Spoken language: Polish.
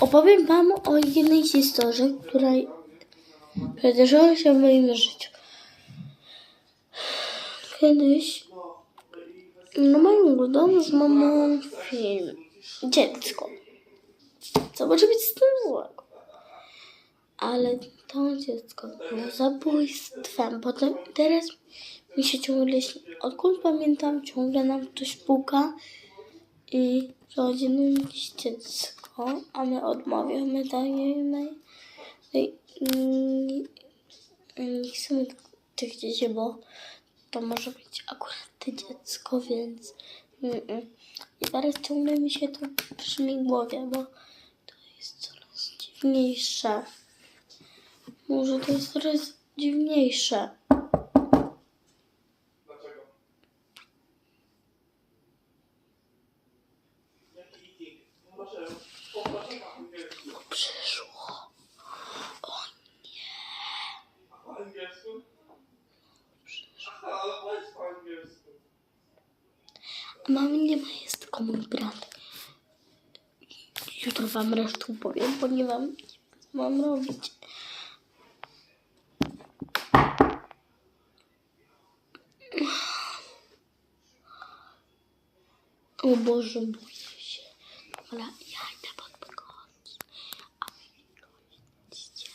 Opowiem Wam o jednej historii, która wydarzyła się w moim życiu. Kiedyś no mają oglądałam z mamą film Dziecko. Co może być z tym złego? Ale to dziecko było zabójstwem. Potem teraz mi się ciągle śni. Odkąd pamiętam, ciągle nam ktoś puka i przychodzi nam dziecko, a my odmawiamy, dajemy. No i mm, nie chcemy tych dzieci, bo to może być akurat to dziecko, więc. Mm-mm. I teraz ciągle mi się to brzmi w głowie, bo to jest coraz dziwniejsze. Może to jest coraz dziwniejsze. Mamy nie ma, jest tylko mój brat. Jutro wam resztę powiem, bo nie mam, co mam robić. O Boże, boję się. Dobra, ja idę pod koniec. A wy nie kończycie.